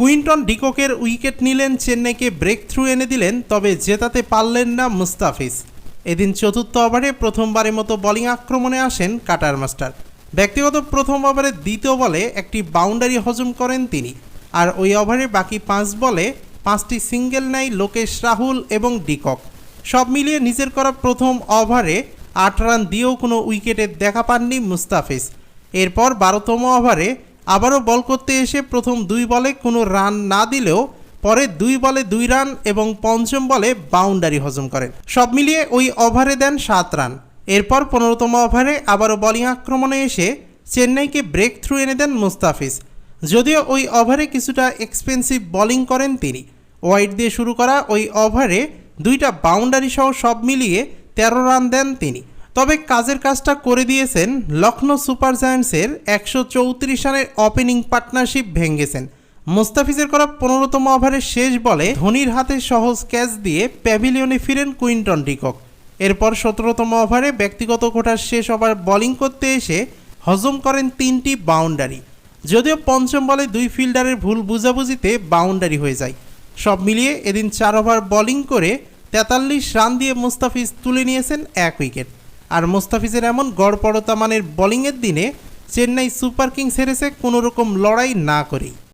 Quinton ডিককের wicket নিলেন চেন্নাইকে break through এনে দিলেন, তবে জেতাতে পারলেন না মুস্তাফিজ। এদিন চতুর্থ ওভারে প্রথমবারের মতো বোলিং আক্রমণে আসেন কাটার মাস্টার। ব্যক্তিগত প্রথম ওভারে দ্বিতীয় বলে একটি বাউন্ডারি হজম করেন তিনি, আর ওই ওভারে বাকি পাঁচ বলে পাঁচটি সিঙ্গেল নেয় লোকেশ রাহুল এবং ডিকক। সব মিলিয়ে নিজের করা প্রথম ওভারে আট রান দিয়েও কোনো উইকেটের দেখা পাননি মুস্তাফিজ। এরপর বারোতম ওভারে আবারও বল করতে এসে প্রথম দুই বলে কোনো রান না দিলেও পরে দুই বলে দুই রান এবং পঞ্চম বলে বাউন্ডারি হজম করেন। সব মিলিয়ে ওই ওভারে দেন সাত রান। এরপর পনেরোতম ওভারে আবারও বোলিং আক্রমণে এসে চেন্নাইকে ব্রেক থ্রু এনে দেন মুস্তাফিজ। যদিও ওই ওভারে কিছুটা এক্সপেন্সিভ বোলিং করেন তিনি। ওয়াইড দিয়ে শুরু করা ওই ওভারে দুইটা বাউন্ডারি সহ সব মিলিয়ে তেরো রান দেন তিনি। তবে কাজের কাজটা করে দিয়েছেন লখনৌ সুপার জায়ান্টসের একশো চৌত্রিশ রানের ওপেনিং পার্টনারশিপ ভেঙেছেন মুস্তাফিজের করা পনেরোতম ওভারের শেষ বলে ধোনির হাতে সহজ ক্যাচ দিয়ে প্যাভিলিয়নে ফিরেন কুইন্টন ডিকক। এরপর সতেরোতম ওভারে ব্যক্তিগত কোটার শেষ ওভার বোলিং করতে এসে হজম করেন তিনটি বাউন্ডারি। যদিও পঞ্চম বলে দুই ফিল্ডারের ভুল বুঝাবুঝিতে বাউন্ডারি হয়ে যায়। সব মিলিয়ে এদিন চার ওভার বোলিং করে তেতাল্লিশ রান দিয়ে মুস্তাফিজ তুলে নিয়েছেন এক উইকেট। আর মোস্তাফিজের এমন গড়পড়তা মানের বোলিংয়ের দিনে চেন্নাই সুপার কিংস হেরেছে কোনোরকম লড়াই না করেই।